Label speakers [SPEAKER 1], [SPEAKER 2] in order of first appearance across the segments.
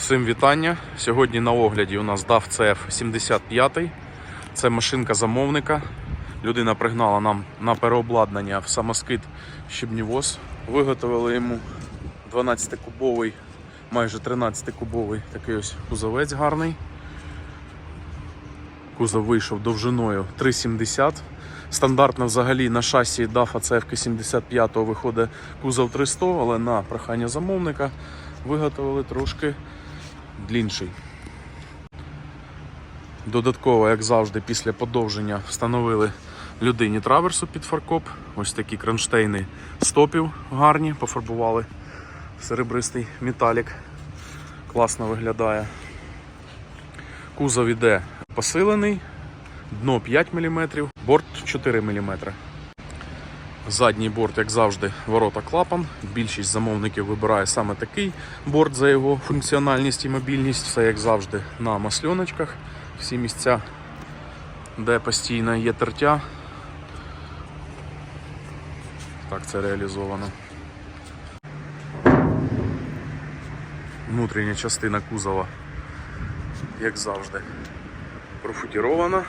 [SPEAKER 1] Всім вітання. Сьогодні на огляді у нас DAF CF75. Це машинка замовника. Людина пригнала нам на переобладнання в самоскид щебнівоз. Виготовили йому 12-кубовий, майже 13-кубовий такий ось кузовець гарний. Кузов вийшов довжиною 3,70. Стандартно взагалі на шасі DAF CF 75 виходить кузов 300, але на прохання замовника виготовили трошки длінший. Додатково, як завжди, після подовження встановили людині траверсу під фаркоп. Ось такі кронштейни стопів гарні, пофарбували серебристий металік. Класно виглядає. Кузов іде посилений, дно 5 мм, борт 4 мм. Задній борт, як завжди, ворота клапан. Більшість замовників вибирає саме такий борт за його функціональність і мобільність. Все як завжди на масльоночках. Всі місця, де постійно є тертя. Так це реалізовано. Внутрішня частина кузова, як завжди, профутірована.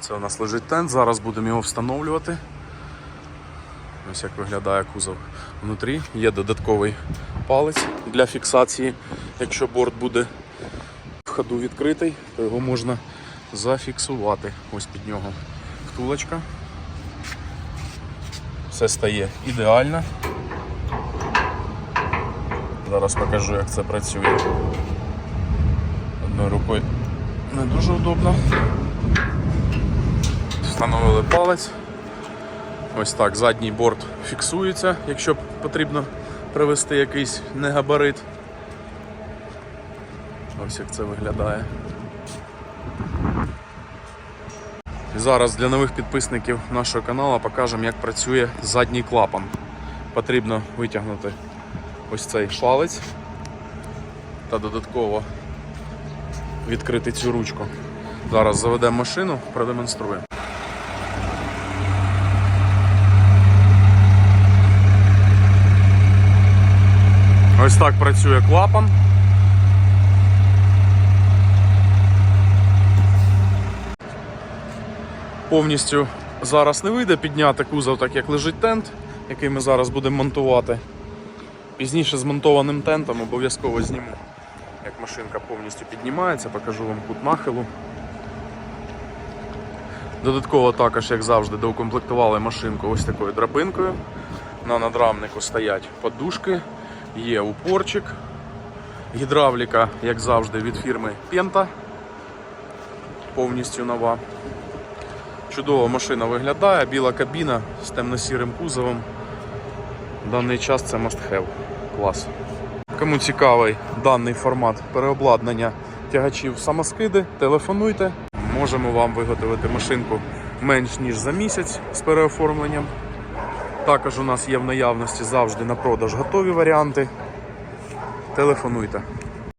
[SPEAKER 1] Це у нас лежить тент. Зараз будемо його встановлювати. Ось як виглядає кузов внутрі. Є додатковий палець для фіксації. Якщо борт буде в ходу відкритий, то його можна зафіксувати. Ось під нього втулочка. Все стає ідеально. Зараз покажу, як це працює. Одною рукою не дуже удобно. Встановили палець. Ось так, задній борт фіксується, якщо потрібно привести якийсь негабарит. Ось як це виглядає. І зараз для нових підписників нашого каналу покажемо, як працює задній клапан. Потрібно витягнути ось цей палець та додатково відкрити цю ручку. Зараз заведемо машину, продемонструємо. Ось так працює клапан. Повністю зараз не вийде підняти кузов, так як лежить тент, який ми зараз будемо монтувати. Пізніше змонтованим тентом обов'язково зніму, як машинка повністю піднімається, покажу вам кут нахилу. Додатково також, як завжди, доукомплектували машинку ось такою драбинкою. На надрамнику стоять подушки, є упорчик, гідравліка, як завжди, від фірми Penta. Повністю нова. Чудова машина виглядає, біла кабіна з темно-сірим кузовом. В даний час це must have. Клас. Кому цікавий даний формат переобладнання тягачів самоскиди, телефонуйте. Можемо вам виготовити машинку менш ніж за місяць з переоформленням. Також у нас є в наявності завжди на продаж готові варіанти. Телефонуйте.